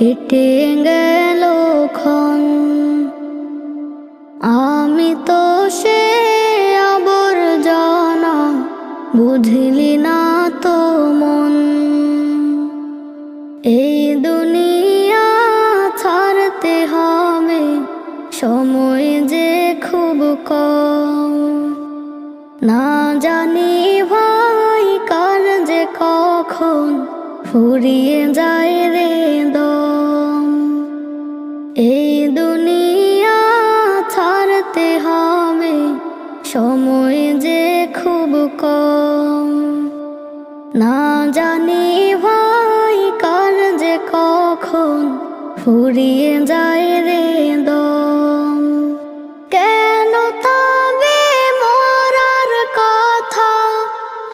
কেটে গেল ক্ষণ আমি তো সে আবর্জনা বুঝলি না তো মন। এই দুনিয়া ছাড়তে হবে সময় যে খুব কম। না জানি ভাই কার যে কখন ফুরিয়ে যায় রে দম। এই দুনিয়া ছাড়তে হবে সময় যে খুব কম। না জানি ভাই কার যে কখন ফুরিয়ে যায় রে